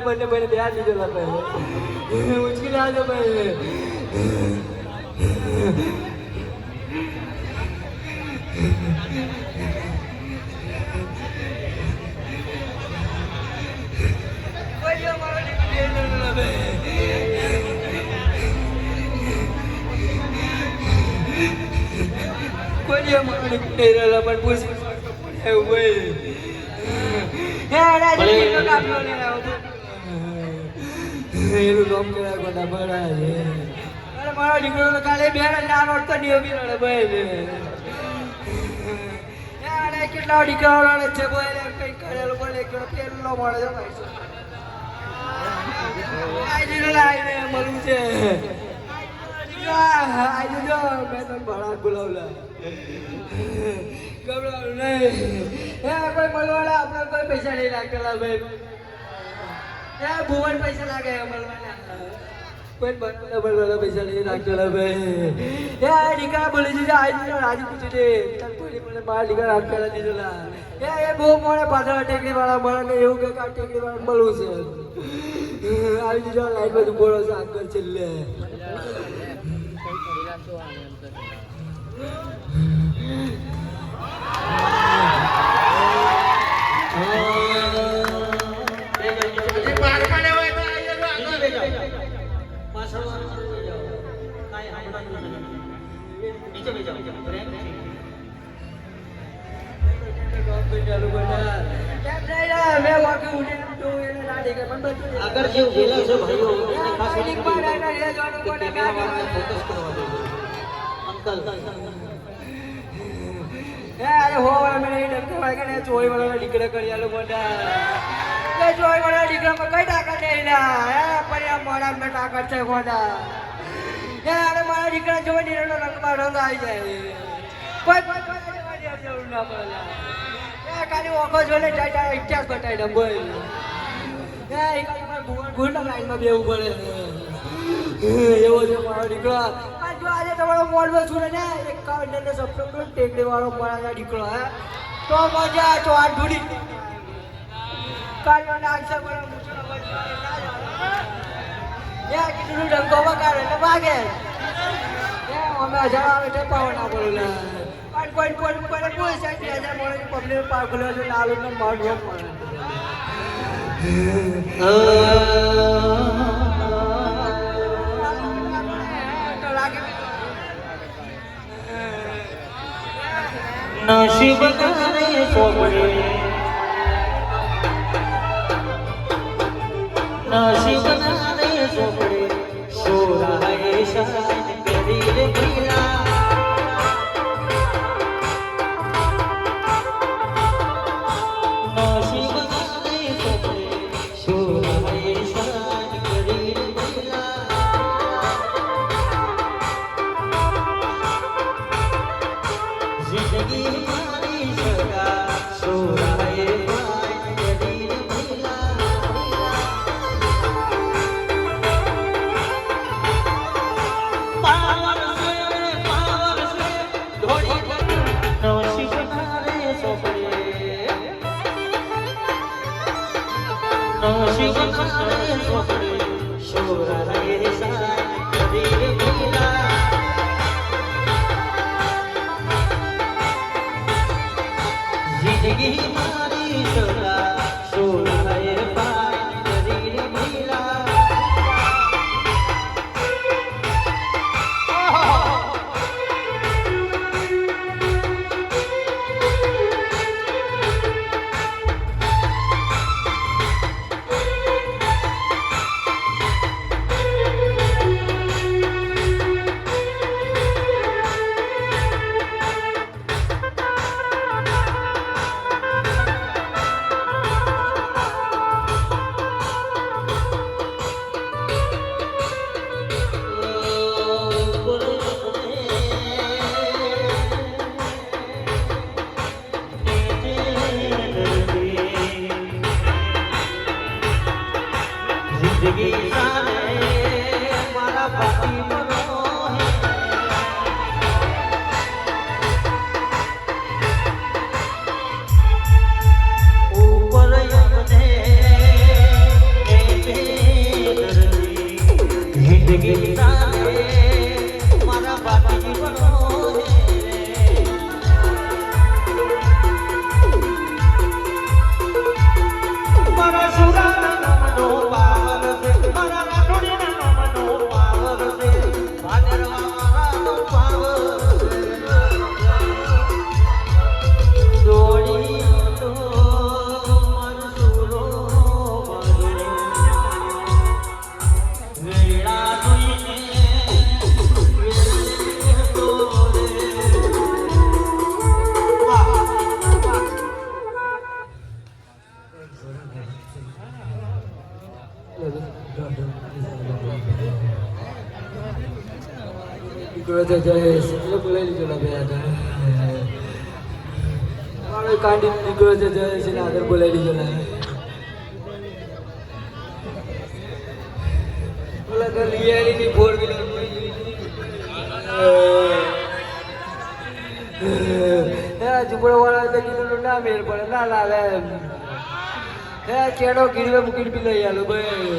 બંને બંને બેહાડી લીધો લા ભાઈ. આવજો ભાઈ ભાઈ અમારો દીકરો બેહાડી લીધો લા ભાઈ કોઈ પણ પૂછી હે રાજા કેટલો કાપલો લઈને આવતો એનું કામ કર્યા કોટા છે અરે મારો દીકરો તો કાલે બે ના નોટ તો નહીં ઊભી રહે ભાઈ કેટલા દીકરાઓ રડે છે કોઈ કઈ કરેલું બોલે કે પેલો મળે છે ભાઈ મળું છે મળવાના આપણે કોઈ પૈસા નહીં લાગતા ભાઈ ભુવન પૈસા લાગે કોઈ મળવાના પૈસા નહીં લાગતા ભાઈ એ દીકરા બોલી દીધા આઈ રાજી પૂછી દે મારા દીકરા રાખતા દીધેલા એ બહુ મોડે પાછળ ટેકરી વાળા મળે એવું કે આ ટેકરી વાળા મળવું છે આવી દીધો લાઈટ બધું બોલો છે આગળ છેલ્લે આગળ જે ઉભેલા છે ભાઈઓ ફોકસ કરવા દેજો અંકલ. અરે હો, વાળા મને એ ડરતો હોય કે ચોરી વાળા દીકરા કરી આલો મોટા. વાળા દીકરામાં કઈ તાકાત નહીં હે પણ આ મોડા મેં તાકાત છે મોટા. હે અરે મારા દીકરા જોવા નીરનો રંગમાં રંગ આવી જાય. કોઈ કોઈ જરૂર ના પડે ખાલી ઓખો જોઈને જાય. ઇતિહાસ બતાવી દે બોલ મારે લાઈનમાં બેવું પડે. એવો છે મારો દીકરો. આજે તમારો મોડમાં છું ને એકાવન ને સપ્ટેમ્બર ટેકડી વાળો મારા નીકળો, હે. તો મજા તો આ ઢૂડી આન્સર મને મૂછનો યા કીધું ડંકો વગાડે એટલે ભાગે. અમે હજાર છે પાવન ના બોલું ને પણ કોઈ કોઈ કોઈ કોઈ સાઈડ હજાર મળે પબ્લિક પાર્ક ખોલ્યો છે લાલુ ને મળે નસીબ તારે સોપડે નસીબ તારે સોપડે સોરાએ શાન Give me કાંડી નીકળ્યો છે જાય છે આગળ બોલાવી દીધો ના બોલા તો લિયાડીની ફોર વ્હીલર ઝુંપડો વાળા તો કીધું ના મેળ ના લાલે હે કેડો ગીરવે મૂકીને પી લઈ આલો ભાઈ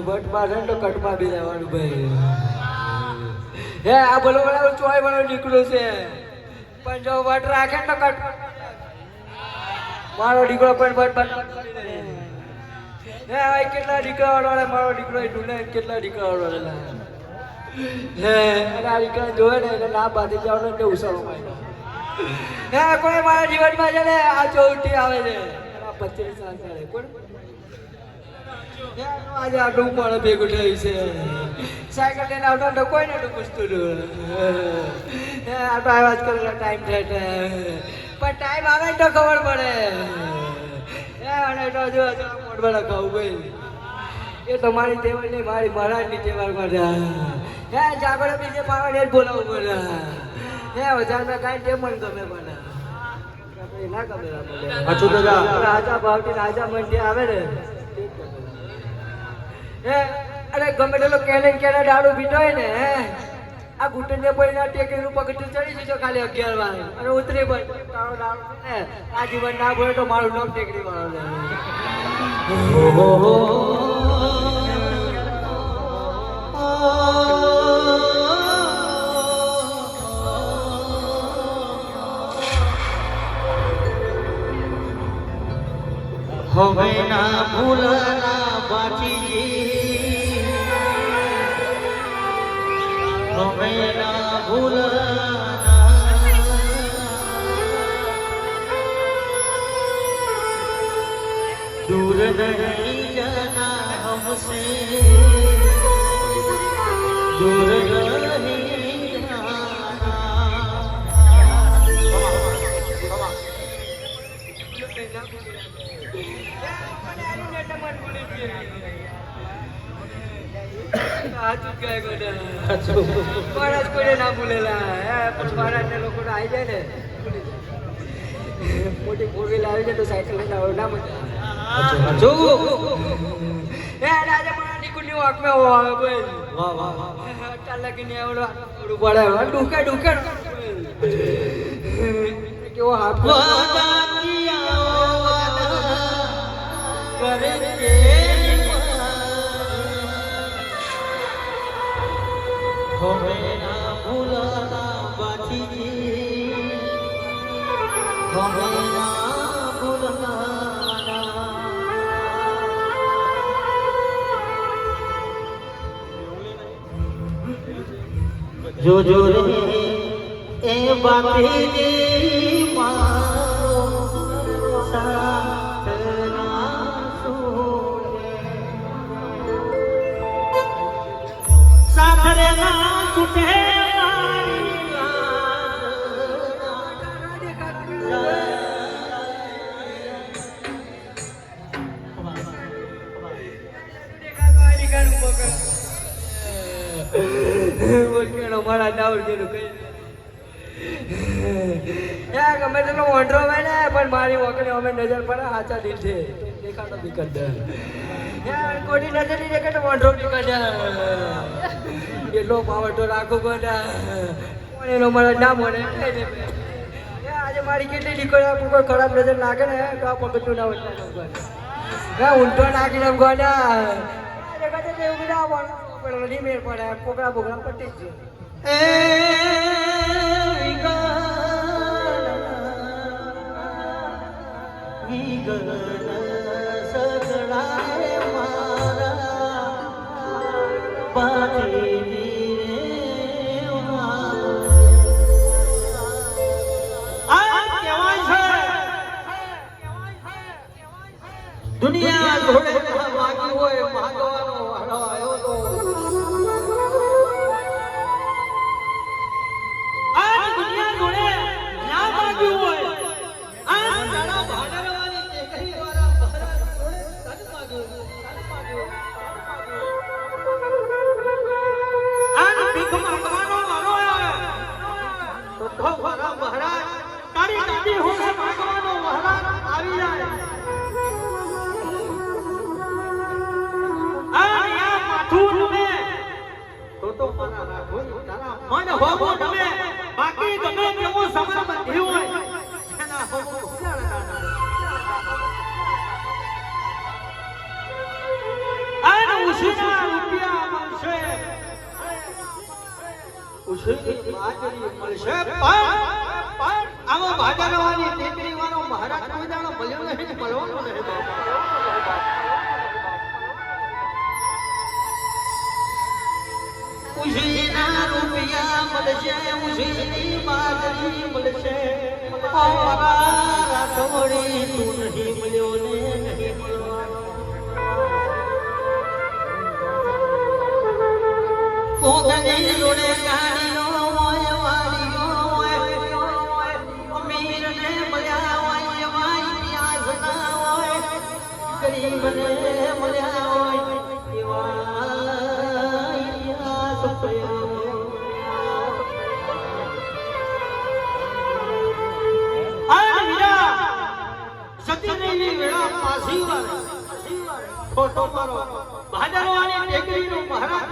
બટમાં મારે તો કટમાં બી જવાનું ભાઈ હે આ બોલો બોલો ચોય નીકળ્યો છે પણ જો વટ રાખે ને કટ. મારો દીકરો પણ બટ બટ હે હવે કેટલા દીકરા વાળા મારો દીકરો એટલું ને કેટલા દીકરા વાળા હે, અને આ દીકરા જોવે ને એટલે ના બાંધી જવાનું ને ઉછાળો માર્યો. હે કોઈ મારા જીવનમાં છે ને, આ ચૌટી આવે છે. પચીસ સાલ ચાલે કોણ? આજે આટલું પણ ભેગું થયું છે સાયકલ લઈને આવતો તો કોઈ નતું પૂછતું હતું. આ તો આવ્યા જ કરેલા ટાઈમ થાય પણ ટાઈમ આવે તો ખબર પડે અને તો જો મોટવાળા ખાવું ભાઈ એ તમારી ટેવલ નહીં મારી મહારાજની ટેવલ માટે હે જાગડે બીજે પાવડે જ બોલાવવું પડે હે વધારે કાંઈ તે મન ગમે મને ના ગમે રાજા તો ભાવથી રાજા મંડી આવે ને અરે ગમે તેલો કેને કેને દારૂ પીતો હોય ને આ ઘૂંટણ ને પડી ના ટેકરીનું પગથિયું ચડી જજો ખાલી અગિયાર વાર અને ઉતરી પણ તારો દારૂ ને, આ જીવન ના બોલે તો મારું નામ ટેકરી વાળો હવે ના ભૂલના બાચી હવે ના ભૂલના दूर नहीं जाना हमसे दूर नहीं जाना સાચું કહે ગોડા. મહારાજ કોઈને ના ભૂલેલા. હે પણ મહારાજને લોકો આવી જાય ને. મોટી ફોર વ્હીલ આવી જાય તો સાયકલ લઈને આવો ના મજા હે રાજા મારા નીકળની વાંકમાં હો આવે ભાઈ વાહ વાહ વાહ. અટ્ટા લગીને આવડો પડે હવે ડૂકે ડૂકે. કેવો હાફ હમે ના ભૂલના બાચી હમે ના ભૂલના જો જો રે એ બાપીજી મારો સાથ મારી દાવડગીરું કહી. ગમે તેટલો વોંડરો હોય ને પણ મારી વખતે અમે નજર પડે હાચા દિલથી દેખાતો બી કર દે કોટી નજર નહીં દેખે તો વોંડરો દે એટલો પાવર તો રાખો પણ એનો મારા ના મળે આજે મારી કેટલી દીકરીઓ કોઈ ખરાબ નજર નાખે ને, તો આ પગથિયું ના વચના હે ઊંટો નાખીને ગોડા એવું ના પડે નહીં મેળ પડે પોકડા બોકડા પટી જ જાય. દુનિયા ઘોડે બાકી હોય. ભાગવાનો આવો ભાગરવાની વાળો. રૂપિયા મળશે ઉછળીની બાજરી મળશે મારા રાઠોડી તું જોડે ખોટો મારો ભાદરવાની ટેકરીનો મહારાજ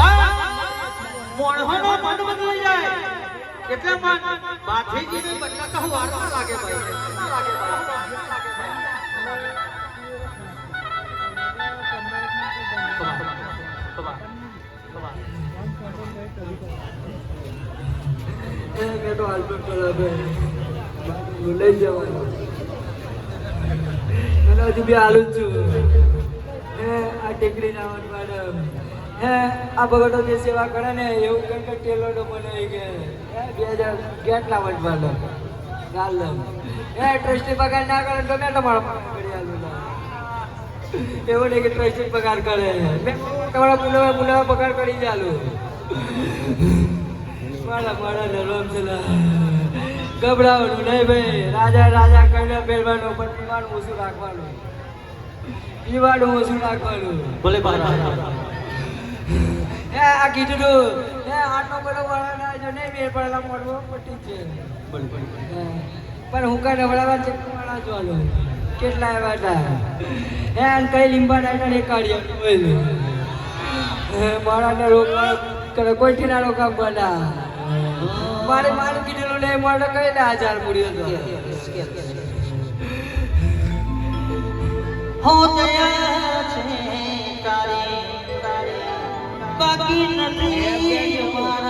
પણ મોણહોનો મન બદલી જાય મન જવાનું અને હજુ બી હાલું છું. આ ટેકરી નાવાની મેડમ હે, આ ભગતો જે સેવા કરે ને, એવું કંઈક ટેલોડો મને કે બે હજાર કેટલા લાવટ મેડમ ગાલ હે ટ્રસ્ટી પગાર ના કરે તો મેં તમારા પગાર કરી આલું એવું નહીં કે ટ્રસ્ટી પગાર કરે. તમારા પુલાવા પુલાવા પગાર કરી ચાલુ મારા મારા નરમ છે લા. ગભરાવાનું નહીં ભાઈ. રાજા રાજા કરીને પહેરવાનું, પણ પીવાનું ઓછું રાખવાનું. પીવાનું ઓછું રાખવાનું. ભલે બારા આ કીધું તું. હે આટલો બધો વાળા જો નહીં મેળ પડેલા મોડવો પટી જ છે. પણ હું કઈ નવડાવા છે વાળા જોવાનું કેટલા આવ્યા હતા? અને કઈ લીંબા ડાયના ને કાઢી હે મારાને રોકવા કરે કોઈથી ના રોકા બના મારે મારું કીધેલું નહીં મારે કઈ ના હજાર પૂર્યો હતો હો છે. તારી બાકી નથી.